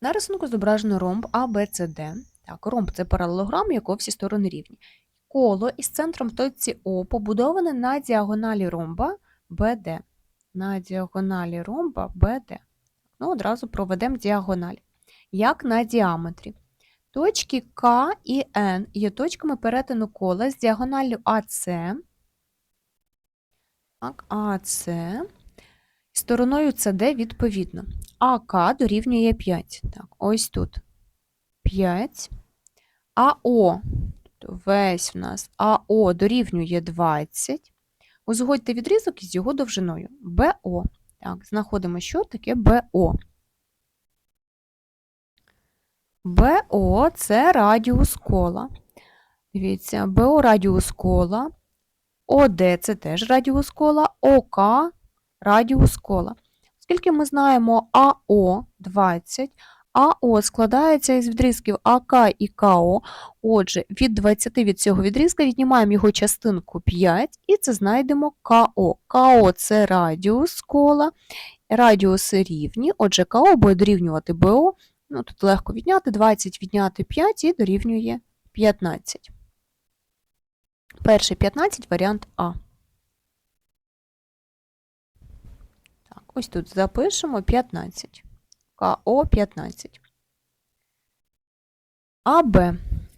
На рисунку зображено ромб ABCD. Так, ромб це паралелограм, якого всі сторони рівні. Коло із центром точці О побудоване на діагоналі ромба BD. На діагоналі ромба BD. Ну, одразу проведемо діагональ. Як на діаметрі. Точки К і Н є точками перетину кола з діагоналлю АС. АС. Стороною СД відповідно. АК дорівнює 5. Так, ось тут 5. АО, тобто весь в нас АО дорівнює 20. Узгодьте відрізок із його довжиною. БО. Так, знаходимо, що таке БО. БО це радіус кола. Дивіться, БО радіус кола. ОД це теж радіус кола, ОК радіус кола. Оскільки ми знаємо АО 20, АО складається із відрізків АК і КО. Отже, від 20 від цього відрізка віднімаємо його частинку 5 і це знайдемо КО. КО це радіус кола, радіуси рівні, отже, КО буде дорівнювати БО. Ну, Тут легко відняти 20, відняти 5 і дорівнює 15. Перший 15 варіант А. ось тут запишемо 15. КО 15. АБ.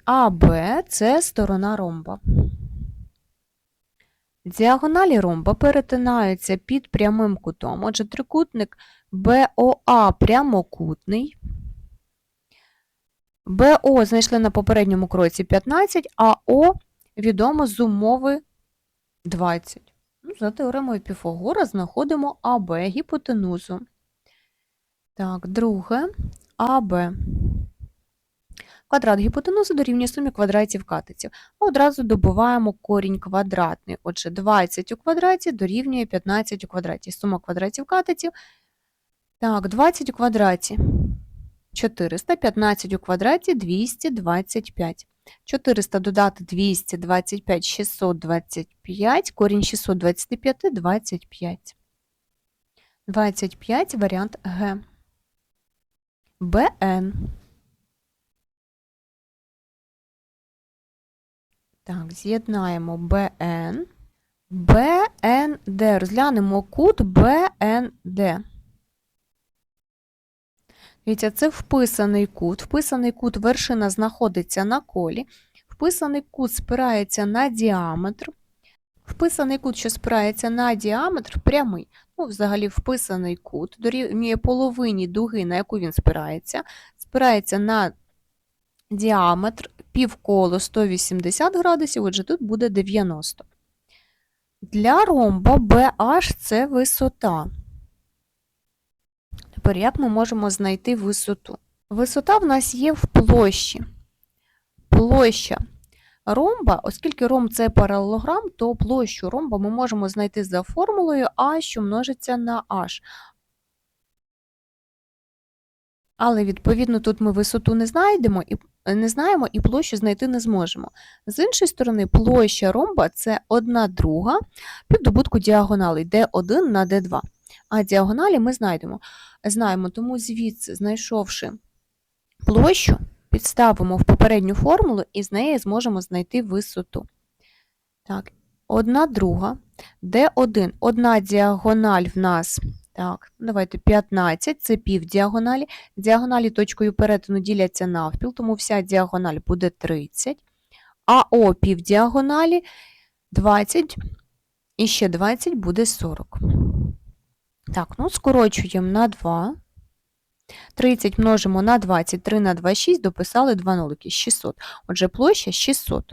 АБ це сторона ромба. Діагоналі ромба перетинаються під прямим кутом. Отже, трикутник БОА прямокутний. БО знайшли на попередньому кроці 15, а О відомо з умови 20. За теоремою Піфагора знаходимо АБ гіпотенузу. Так, друге АБ. Квадрат гіпотенузи дорівнює сумі квадратів катетів. Одразу добуваємо корінь квадратний. Отже, 20 у квадраті дорівнює 15 у квадраті. Сума квадратів катетів. Так, 20 у квадраті 400, 15 у квадраті 225. 400 додати 225, 625, корінь 625, 25. 25 варіант Г. БН. Так, з'єднаємо БН. БНД. Розглянемо кут БНД. Дивіться, це вписаний кут. Вписаний кут вершина знаходиться на колі. Вписаний кут спирається на діаметр. Вписаний кут, що спирається на діаметр, прямий. Ну, взагалі, вписаний кут дорівнює половині дуги, на яку він спирається. Спирається на діаметр півколо 180 градусів, отже, тут буде 90. Для ромба BH це висота. Тепер як ми можемо знайти висоту? Висота в нас є в площі. Площа ромба, оскільки ромб це паралелограм, то площу ромба ми можемо знайти за формулою А, що множиться на H. Але, відповідно, тут ми висоту не знайдемо не знаємо і площу знайти не зможемо. З іншої сторони, площа ромба це 1 друга піддобутку діагоналей D1 на D2. А діагоналі ми знайдемо. знаємо, тому звідси, знайшовши площу, підставимо в попередню формулу і з неї зможемо знайти висоту. Так, 1 друга, D1, одна діагональ в нас. Так, давайте 15, це пів діагоналі. Точкою перетину діляться навпіл, тому вся діагональ буде 30. АО пів діагоналі 20, і ще 20 буде 40. Так, ну скорочуємо на 2. 30 множимо на 20, 3 на 2, 6, дописали 2 нолики, 600. Отже, площа 600.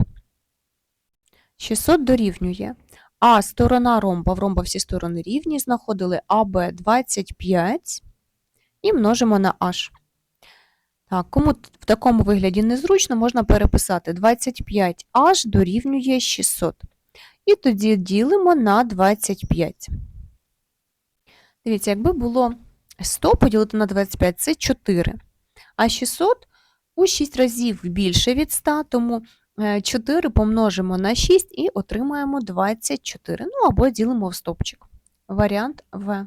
600 дорівнює. А сторона ромба, в ромба всі сторони рівні, знаходили АБ 25 і множимо на H. Так, кому в такому вигляді незручно, можна переписати 25H дорівнює 600. І тоді ділимо на 25. Дивіться, якби було 100 поділити на 25 це 4. А 600 у 6 разів більше від 100, тому 4 помножимо на 6 і отримаємо 24. Ну або ділимо в стопчик. Варіант В.